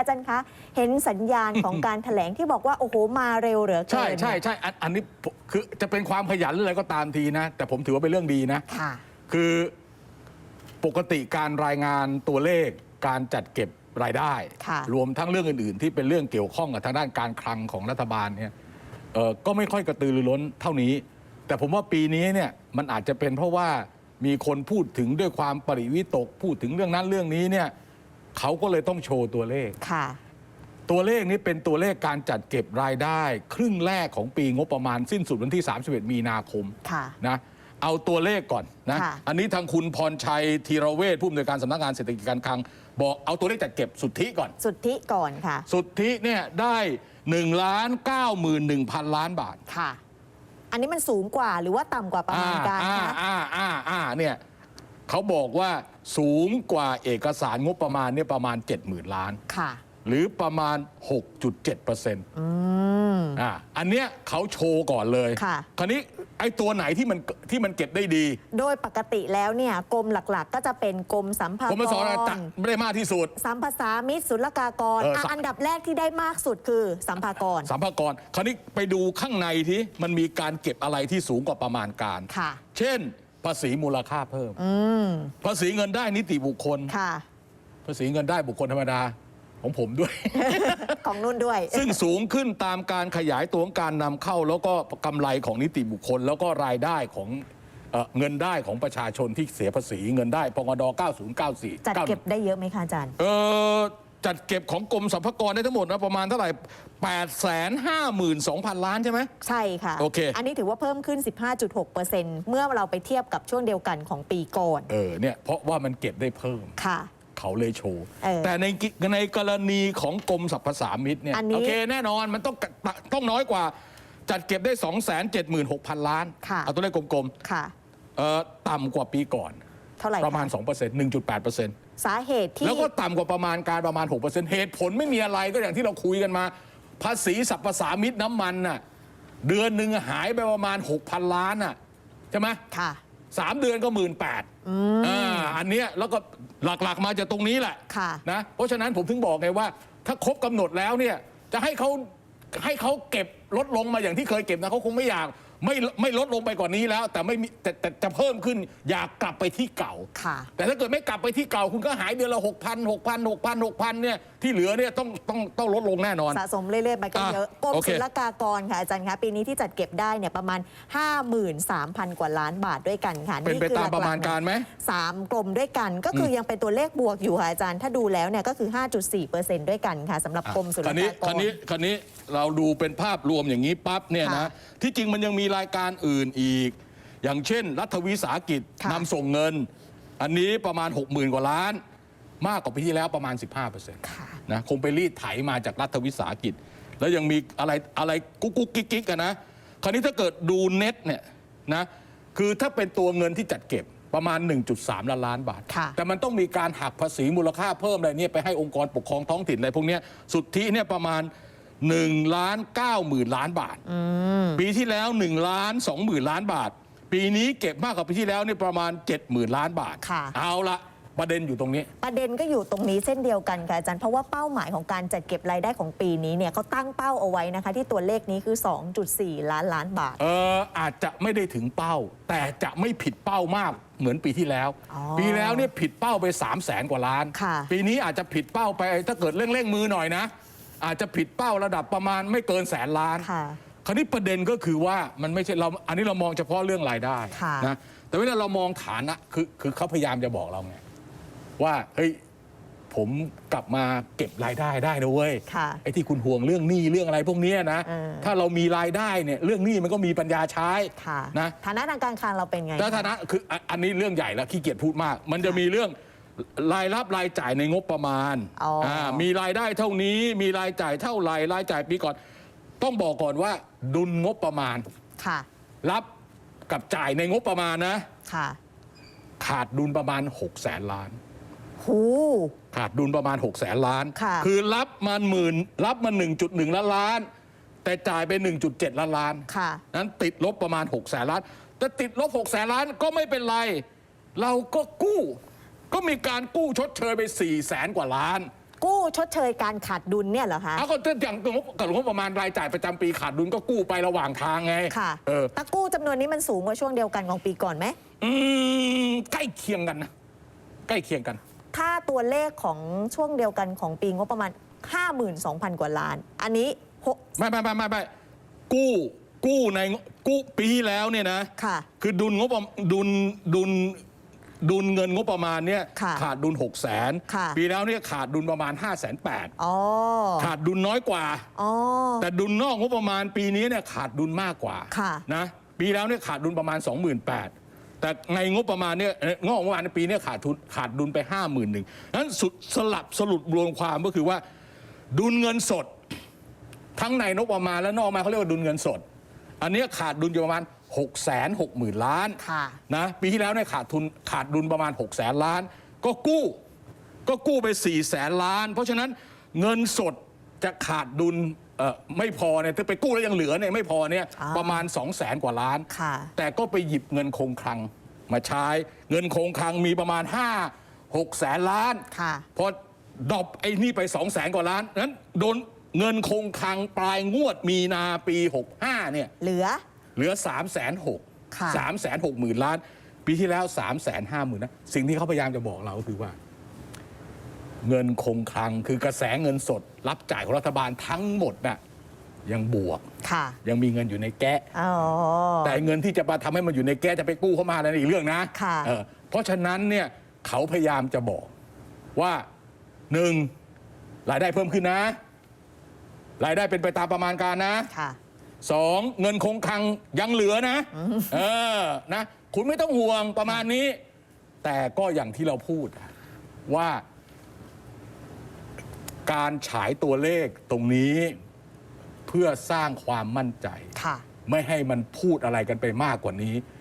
อาจารย์คะ เห็นสัญญาณของการแถลงที่บอกว่า โอ้โห มาเร็วเหลือเกิน ใช่ใช่ใช่อันอันนี้ผมคือจะเป็นความขยันหรืออะไรก็ตามทีนะ แต่ผมถือว่าเป็นเรื่องดีนะ ค่ะ คือปกติการรายงานตัวเลขการจัดเก็บรายได้ ค่ะ รวมทั้งเรื่องอื่น ๆ ที่เป็นเรื่องเกี่ยวข้องกับทางด้านการคลังของรัฐบาลเนี่ยเอ่อก็ไม่ค่อยกระตือรือร้นเท่านี้ แต่ผมว่าปีนี้เนี่ยมันอาจจะเป็นเพราะว่ามีคนพูดถึงด้วยความปริวิตกพูดถึงเรื่องนั้นเรื่องนี้เนี่ย เขาก็เลยต้องโชว์ตัวเลข ค่ะ ตัวเลขนี้เป็นตัวเลขการจัดเก็บรายได้ ครึ่งแรกของปีงบประมาณสิ้นสุดวันที่ 31 มีนาคมค่ะ นะเอาตัวเลขก่อนนะค่ะ อันนี้ทางคุณพรชัยธีรเวชผู้อำนวยการสำนักงานเศรษฐกิจการคลัง บอกเอาตัวเลขจัดเก็บสุทธิก่อน สุทธิก่อนค่ะ สุทธิเนี่ยได้1ล้าน9 1 0 0 0ล้านบาท ค่ะ อันนี้มันสูงกว่าหรือว่าต่ำกว่าประมาณการอ่าคะ อ่าอ่าอ่าเนี่ย เขาบอกว่าสูงกว่าเอกสารงบประมาณเนี่ยประมาณ 70,000 ล้าน ค่ะ หรือประมาณ 6.7%ออืม่าอันเนี้ยเขาโชว์ก่อนเลยค่ะ คราวนี้ไอ้ตัวไหนที่มันที่มันเก็บได้ดีโดยปกติแล้วเนี่ยกรมหลักๆ ก็จะเป็นกรมสัมภากผมมาสอนอะไรรตัดไม่ได้มากที่สุด สัมภาษามิตรศุลกากรเอออะสัมอันดับแรกที่ได้มากสุดคือสัมภากร สัมภากรคราวนี้ไปดูข้างในที่มันมีการเก็บอะไรที่สูงกว่าประมาณการ ค่ะ เช่น ภาษีมูลค่าเพิ่ม อืมภาษีเงินได้นิติบุคคล ค่ะ ภาษีเงินได้บุคคลธรรมดาของผมด้วย ของนุ่นด้วย ซึ่งสูงขึ้นตามการขยายตัวของการนำเข้า แล้วก็กำไรของนิติบุคคล แล้วก็รายได้ของเอ่อเงินได้ของประชาชนที่เสียภาษีเงินได้ปงด9094จัดเก็บได้เยอะไหมคะอาจารย์ เออ จัดเก็บของกรมสรรพากรได้ทั้งหมดนะประมาณเท่าไหร่ 8 5 2 0 0 0 ล้านใช่ไหม ใช่ค่ะ โอเค อันนี้ถือว่าเพิ่มขึ้น 15.6%เมื่อเราไปเทียบกับช่วงเดียวกันของปีก่อน เออเนี่ยเพราะว่ามันเก็บได้เพิ่ม ค่ะ เขาเลยโชว์เออแต่ในกิในกรณีของกรมสรรพสามิตเนี่ยอันนี้โอเคแน่นอนมันต้องต้องน้อยกว่าจัดเก็บได้ 2 7 6 0 0 0 ล้านค่ะเอาตัวเลขกลมค่ะๆเอ่อต่ำกว่าปีก่อน เท่าไหร่ประมาณค2% 1.8% สาเหตุที่ แล้วก็ต่ำกว่าประมาณการประมาณ 6%เหตุผลไม่มีอะไรก็อย่างที่เราคุยกันมา ภาษีสรรพสามิตน้ำมันน่ะเดือนหนึ่งหายไปประมาณ 6,000 ล้านน่ะใช่ไหมค่ะสามเดือนก็หมื่นแปดอ่าอันเนี้ยแล้วก็หลักๆมาจากตรงนี้แหละค่ะนะเพราะฉะนั้นผมถึงบอกไงว่า ถ้าครบกำหนดแล้วเนี่ยจะให้เขาให้เขาเก็บลดลงมาอย่างที่เคยเก็บนะเขาคงไม่อยาก ไม่ไม่ลดลงไปกว่านี้แล้ว แต่ไม่มีแต่แต่จะเพิ่มขึ้นอยากกลับไปที่เก่า ค่ะ แต่ถ้าเกิดไม่กลับไปที่เก่าคุณก็หายเดือนละหกพันหกพันหกพันหกพันเนี่ยที่เหลือเนี่ยต้องต้องต้องลดลงแน่นอน สะสมเรื่อยๆไปก็เยอะอะกรมโอเคศุลกากรค่ะอาจารย์คะปีนี้ที่จัดเก็บได้เนี่ยประมาณ 53,000 กว่าล้านบาทด้วยกันค่ะเป็นไปคือตามหลักๆประมาณการไหมสามกรมด้วยกันก็คือยังเป็นตัวเลขบวกอยู่ค่ะอาจารย์ ถ้าดูแล้วเนี่ยก็คือ 5.4%ด้วยกันค่ะสำหรับกรมศุลคันนี้กากคันรนี้คันนี้เราดูเป็นภาพรวมอย่างนี้ปั๊บเนี่ยค่ะนะที่จริงมันยังมีรายการอื่นอีก อย่างเช่น รัฐวิสาหกิจค่ะ นำส่งเงิน อันนี้ประมาณ 60,000 กว่าล้าน มากกว่าปีที่แล้วประมาณ 15%ค่ะ นะคงไปรีดไถมาจากรัฐวิสาหกิจ แล้วยังมีอะไรอะไรกุ๊กกุ๊กกิ๊กกิ๊กกันนะคราวนี้ถ้าเกิดดูเน็ตเนี่ยนะคือถ้าเป็นตัวเงินที่จัดเก็บประมาณ 1.3 ล้านล้านบาท ค่ะ แต่มันต้องมีการหักภาษีมูลค่าเพิ่มอะไรเนี่ยไปให้องค์กรปกครองท้องถิ่นอะไรพวกเนี้ยสุทธิเนี่ยประมาณ 1ล้าน9หมื่นล้านบาท ปีที่แล้ว1ล้าน2หมื่นล้านบาท ปีนี้เก็บมากกว่าปีที่แล้วเนี่ยประมาณ 7 0,000 ล้านบาท ค่ะ เอาละประเด็นอยู่ตรงนี้ ประเด็นก็อยู่ตรงนี้เช่นเดียวกันค่ะอาจารย์เพราะว่าเป้าหมายของการจัดเก็บรายได้ของปีนี้เนี่ยเขาตั้งเป้าเอาไว้นะคะ ที่ตัวเลขนี้คือ 2.4 ล้านล้านบาท เอออาจจะไม่ได้ถึงเป้า แต่จะไม่ผิดเป้ามากเหมือนปีที่แล้ว อ๋อปีแล้วเนี่ยผิดเป้าไป 3 0 0แสนกว่าล้าน ค่ะ ปีนี้อาจจะผิดเป้าไปถ้าเกิดเร่งๆมือหน่อยนะ อาจจะผิดเป้าระดับประมาณไม่เกินแสนล้าน ค่ะ คราวนี้ประเด็นก็คือว่ามันไม่ใช่เราอันนี้เรามองเฉพาะเรื่องรายได้ค่ะ นะแต่เวลาเรามองฐานะคือคือเขาพยายามจะบอกเราไงว่าเฮ้ยผมกลับมาเก็บรายได้ได้นะเว้ยค่ะไอ้ที่คุณห่วงเรื่องหนี้เรื่องอะไรพวกเนี้ยนะเออ ถ้าเรามีรายได้เนี่ยเรื่องหนี้มันก็มีปัญญาใช้ค่ะนะ ฐานะทางการคลังเราเป็นไง แล้วฐานะคืออะอันนี้เรื่องใหญ่แล้วขี้เกียจพูดมาก มันจะมีเรื่อง รายรับรายจ่ายในงบประมาณอ๋ออ่ามีรายได้เท่านี้ มีรายจ่ายเท่าไหร่รายจ่ายปีก่อน ต้องบอกก่อนว่า ดุลงบประมาณ ค่ะ รับกับจ่ายในงบประมาณนะ ค่ะ ขาดดุลประมาณ6 0แสนล้าน หู ขาดดุลประมาณ6 0แสนล้านค่ะ อรับมันหมื่นรับมา 1.1 ล้านล้าน แต่จ่ายไป 1.7 ล้านล้าน ค่ะ นั้นติดลบประมาณ6แสนล้านแต่ติดลบ6แสนล้านก็ไม่เป็นไร เราก็กู้ ก็มีการกู้ชดเชยไป4แสนกว่าล้าน กู้ชดเชยการขาดดุลเนี่ยเหรอคะเอาก็อย่างงบกับงบประมาณรายจ่ายประจำปีขาดดุลก็กู้ไประหว่างทางไงค่ะเออ แตะกู้จำนวนนี้มันสูงกว่าช่วงเดียวกันของปีก่อนไหม อืมใกล้เคียงกันนะใกล้เคียงกัน ถ้าตัวเลขของช่วงเดียวกันของปีงบประมาณ 52,000 กว่าล้าน อันนี้หกไม่ไม่ไม่ไม่ไม่กู้กู้ในกู้ปีที่แล้วเนี่ยนะ ค่ะ คือดุลงบประดุลดุล ดุลเงินงบประมาณเนี่ยค่ะขาดดุล6 0 0 0 0นค่ะ ปีแล้วเนี่ยขาดดุลประมาณ 5 8 0 0 0อ๋อขาดดุลน้อยกว่า อ๋อ แต่ดุลนอกงบประมาณปีนี้เนี่ยขาดดุลมากกว่าค่ะนะปีแล้วเนี่ยขาดดุลประมาณ 28,000แต่ในงบประมาณเนี่ยเอ่องอกงบประมาณในปีเนี้ขาดทุนขาดดุลไป 51,000นั้นสุดสลับสรุปรวมความก็คือว่า ดุลเงินสด ทั้งในงบประมาณและนอกมาเขาเรียกว่าดุลเงินสด อันเนี้ยขาดดุลอยู่ประมาณ 6 6 0 0 0 0 ล้านค่ะนะปีที่แล้วเนี่ยขาดทุนขาดดุลประมาณ 6 0 0 0 0 ล้าน ก็กู้ก็กู้ไป 4 0 0แสนล้าน เพราะฉะนั้นเงินสดจะขาดดุลเอ่อไม่พอเนี่ยถ้าไปกู้แล้วยังเหลือเนี่ยไม่พอเนี่ยอ่าประมาณ 2 0 0แสนกว่าล้านค่ะแต่ก็ไปหยิบเงินคงคลังมาใช้เงินคงคลังมีประมาณ 5 6แสนล้านค่ะพอดรอปไอ้นี่ไป2 0 0แสนกว่าล้านนั้นโดนเงินคงคลังปลายงวดมีนาปี 65เนี่ยเหลือ เหลือ 3 6 0 0 0ค่ะ3 6 0 0 0 0ล้าน ปีที่แล้ว 3 5 0 0 0 0นะสิ่งที่เขาพยายามจะบอกเราก็คือว่า เงินคงคลังคือกระแสเงินสด รับจ่ายของรัฐบาลทั้งหมดน่ะยังบวกค่ะยังมีเงินอยู่ในแก๊ะอ๋อแต่เงินที่จะมาทำให้มันอยู่ในแก๊สจะไปกู้เข้ามาแล้วอีกเรื่องนะค่ะเออเพราะฉะนั้นเนี่ยเขาพยายามจะบอกว่าหนึ่งรายได้เพิ่มขึ้นนะ รายได้เป็นไปตามประมาณการนะค่ะ สองเงินคงคลังยังเหลือนะ เออนะ คุณไม่ต้องห่วงประมาณนี้ แต่ก็อย่างที่เราพูดอะว่า การฉายตัวเลขตรงนี้ เพื่อสร้างความมั่นใจ ค่ะ ไม่ให้มันพูดอะไรกันไปมากกว่านี้